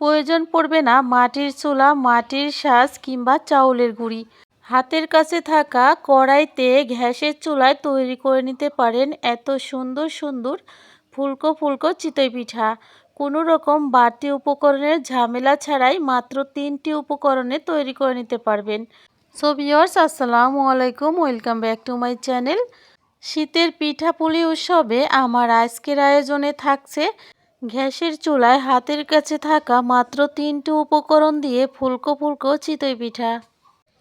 প্রয়োজন পড়বে না মাটির চুলা, মাটির সাজ কিংবা চাউলের গুঁড়ি। হাতের কাছে থাকা কড়াইতে গ্যাসের চুলায় তৈরি করে নিতে পারেন এত সুন্দর সুন্দর ফুলকো ফুলকো চিতই পিঠা। কোনো রকম বাড়তি উপকরণের ঝামেলা ছাড়াই মাত্র তিনটি উপকরণে তৈরি করে নিতে পারবেন। সো আসসালামু আলাইকুম welcome back to my channel শীতের পিঠাপুলি উৎসবে আমার আজকের আয়োজনে থাকছে গ্যাসের চুলায় হাতের কাছে থাকা মাত্র তিনটি উপকরণ দিয়ে ফুলকো ফুলকো চিতই পিঠা।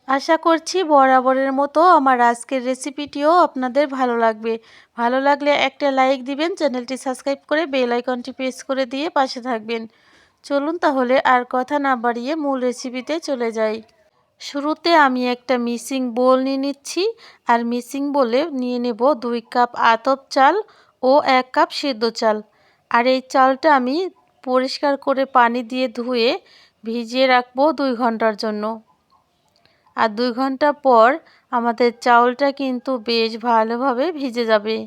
আশা করছি বরাবরের মতো আমার আজকের রেসিপিটিও আপনাদের ভালো লাগবে। ভালো লাগলে একটা লাইক দিবেন, চ্যানেলটি সাবস্ক্রাইব করে বেল আইকনটি প্রেস করে দিয়ে পাশে থাকবেন। চলুন তাহলে আর কথা না বাড়িয়ে মূল রেসিপিতে চলে যাই। শুরুতে আমি একটা মিসিং বোল নিয়ে নিচ্ছি, আর মিসিং বলে নিয়ে নেব দুই কাপ আতপ চাল ও এক কাপ সেদ্ধ চাল। আর এই চালটা আমি পরিষ্কার করে পানি দিয়ে ধুয়ে ভিজিয়ে রাখব দুই ঘণ্টার জন্য। আর দুই ঘণ্টা পর আমাদের চাউলটা কিন্তু বেশ ভালোভাবে ভিজে যাবে।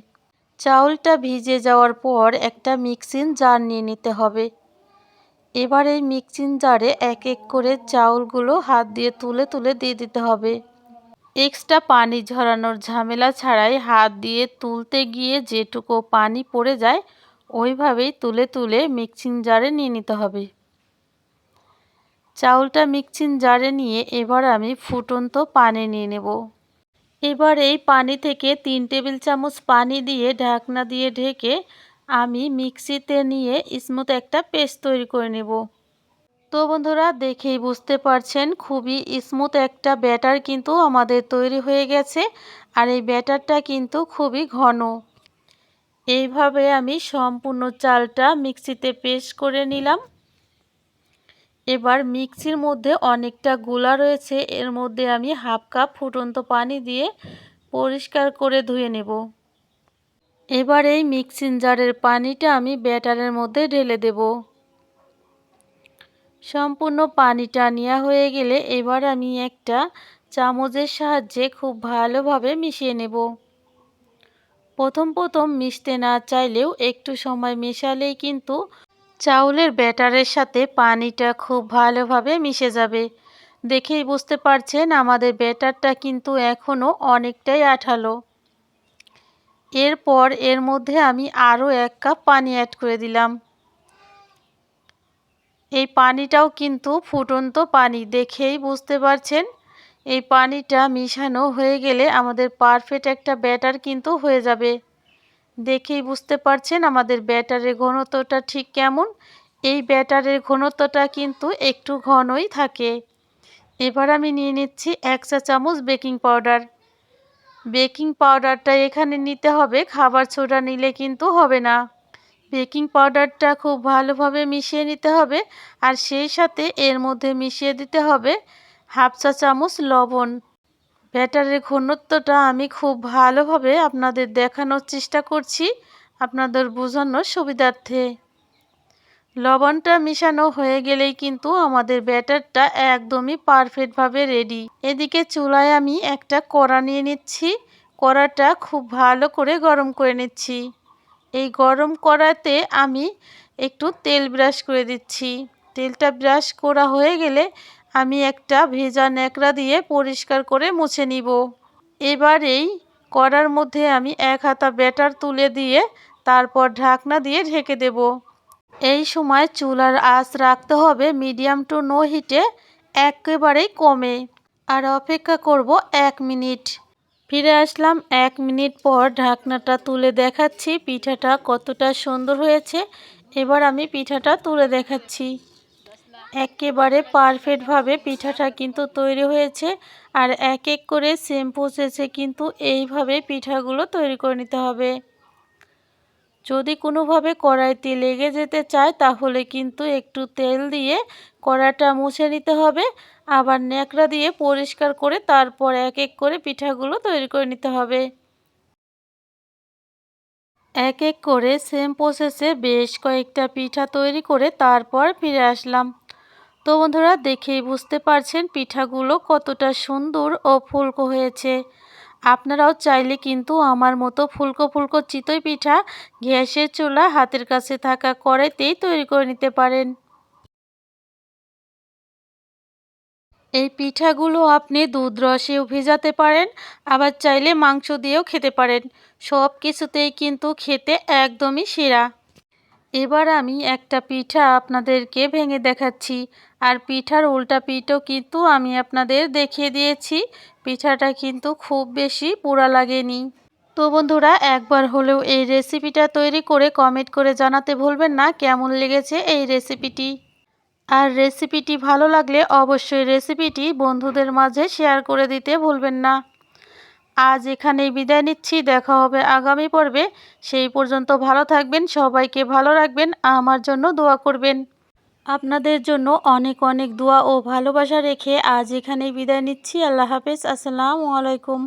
চাউলটা ভিজে যাওয়ার পর একটা মিক্সিং জার নিয়ে নিতে হবে। এবার এই মিক্সিং জারে এক এক করে চাউলগুলো হাত দিয়ে তুলে তুলে দিয়ে দিতে হবে। এক্সট্রা পানি ঝরানোর ঝামেলা ছাড়াই হাত দিয়ে তুলতে গিয়ে যেটুকু পানি পড়ে যায় ওইভাবেই তুলে তুলে মিক্সিং জারে নিয়ে নিতে হবে। চাউলটা মিক্সিং জারে নিয়ে এবার আমি ফুটন্ত পানি নিয়ে নেব। এবার এই পানি থেকে তিন টেবিল চামচ পানি দিয়ে ঢাকনা দিয়ে ঢেকে আমি মিক্সিতে নিয়ে স্মুথ একটা পেস্ট তৈরি করে নেব। তো বন্ধুরা, দেখেই বুঝতে পারছেন, খুবই স্মুথ একটা ব্যাটার কিন্তু আমাদের তৈরি হয়ে গেছে। আর এই ব্যাটারটা কিন্তু খুবই ঘন। এইভাবে আমি সম্পূর্ণ চালটা মিক্সিতে পেস্ট করে নিলাম। এবার মিক্সির মধ্যে অনেকটা গুলা রয়েছে, এর মধ্যে আমি হাফ কাপ ফুটন্ত পানি দিয়ে পরিষ্কার করে ধুয়ে নেব। এবার এই মিক্সিং জারের পানিটা আমি ব্যাটারের মধ্যে ঢেলে দেব। সম্পূর্ণ পানিটা নেওয়া হয়ে গেলে এবার আমি একটা চামচের সাহায্যে খুব ভালোভাবে মিশিয়ে নেব। প্রথম প্রথম মিশতে না চাইলেও একটু সময় মেশালেই কিন্তু চাউলের ব্যাটারের সাথে পানিটা খুব ভালোভাবে মিশে যাবে। দেখেই বুঝতে পারছেন আমাদের ব্যাটারটা কিন্তু এখনও অনেকটাই আঠালো। এরপর এর মধ্যে আমি আরও এক কাপ পানি অ্যাড করে দিলাম। এই পানিটাও কিন্তু ফুটন্ত পানি, দেখেই বুঝতে পারছেন এই পানিটা মিশানো হয়ে গেলে আমাদের পারফেক্ট একটা ব্যাটার কিন্তু হয়ে যাবে। দেখেই বুঝতে পারছেন আমাদের ব্যাটারের ঘনত্বটা ঠিক কেমন? এই ব্যাটারের ঘনত্বটা কিন্তু একটু ঘনই থাকে। এবার আমি নিয়ে নিচ্ছি এক চা চামচ বেকিং পাউডার বেকিং পাউডারটা এখানে নিতে হবে, খাবার ছোটা নিলে কিন্তু হবে না। বেকিং পাউডারটা খুব ভালোভাবে মিশিয়ে নিতে হবে আর সেই সাথে এর মধ্যে মিশিয়ে দিতে হবে হাফ চা চামচ লবণ। ব্যাটারের ঘনত্বটা আমি খুব ভালোভাবে আপনাদের দেখানোর চেষ্টা করছি, আপনাদের বোঝানোর সুবিধার্থে। লবণটা মিশানো হয়ে গেলেই কিন্তু আমাদের ব্যাটারটা একদমই পারফেক্টভাবে রেডি। এদিকে চুলায় আমি একটা কড়া নিয়ে নিচ্ছি। কড়াটা খুব ভালো করে গরম করে নিচ্ছি। এই গরম কড়াতে আমি একটু তেল ব্রাশ করে দিচ্ছি। তেলটা ব্রাশ করা হয়ে গেলে আমি একটা ভেজা ন্যাকড়া দিয়ে পরিষ্কার করে মুছে নিব। এবার এই কড়ার মধ্যে আমি এক হাতা ব্যাটার তুলে দিয়ে তারপর ঢাকনা দিয়ে ঢেকে দেব। এই সময় চুলার আঁচ রাখতে হবে মিডিয়াম টু নো হিটে, একেবারেই কমে। আর অপেক্ষা করব এক মিনিট। ফিরে আসলাম এক মিনিট পর ঢাকনাটা তুলে দেখাচ্ছি, পিঠাটা কতটা সুন্দর হয়েছে। এবার আমি পিঠাটা তুলে দেখাচ্ছি। একেবারে পারফেক্টভাবে পিঠাটা কিন্তু তৈরি হয়েছে আর এক এক করে সেম প্রসেসে কিন্তু এইভাবে পিঠাগুলো তৈরি করে নিতে হবে। যদি কোনোভাবে কড়াইতে লেগে যেতে চায় তাহলে কিন্তু একটু তেল দিয়ে কড়াটা মুছে নিতে হবে, আবার ন্যাকড়া দিয়ে পরিষ্কার করে তারপর এক এক করে পিঠাগুলো তৈরি করে নিতে হবে। এক এক করে সেম প্রসেসে বেশ কয়েকটা পিঠা তৈরি করে তারপর ফিরে আসলাম। তো বন্ধুরা দেখেই বুঝতে পারছেন পিঠাগুলো কতটা সুন্দর ও ফুলকো হয়েছে। আপনারাও চাইলে কিন্তু আমার মতো ফুলকো ফুলকো চিতই পিঠা গ্যাসের চুলা হাতের কাছে থাকা কড়াইতেই তৈরি করে নিতে পারেন। এই পিঠাগুলো আপনি দুধ রসেও ভেজাতে পারেন, আবার চাইলে মাংস দিয়েও খেতে পারেন। সব কিছুতেই কিন্তু খেতে একদমই সেরা। এবার আমি একটা পিঠা আপনাদেরকে ভেঙে দেখাচ্ছি। আর পিঠার উল্টা পিঠও কিন্তু আমি আপনাদের দেখিয়ে দিয়েছি। পিঠাটা কিন্তু খুব বেশি পোড়া লাগেনি। তো বন্ধুরা, একবার হলেও এই রেসিপিটা তৈরি করে কমেন্ট করে জানাতে ভুলবেন না, কেমন লেগেছে এই রেসিপিটি? আর রেসিপিটি ভালো লাগলে অবশ্যই রেসিপিটি বন্ধুদের মাঝে শেয়ার করে দিতে ভুলবেন না। আজ এখানেই বিদায় নিচ্ছি, দেখা হবে আগামী পর্বে। সেই পর্যন্ত ভালো থাকবেন, সবাইকে ভালো রাখবেন, আমার জন্য দোয়া করবেন। আপনাদের জন্য অনেক অনেক দোয়া ও ভালোবাসা রেখে আজ এখানেই বিদায় নিচ্ছি। আল্লাহ হাফেজ। আসসালামু আলাইকুম।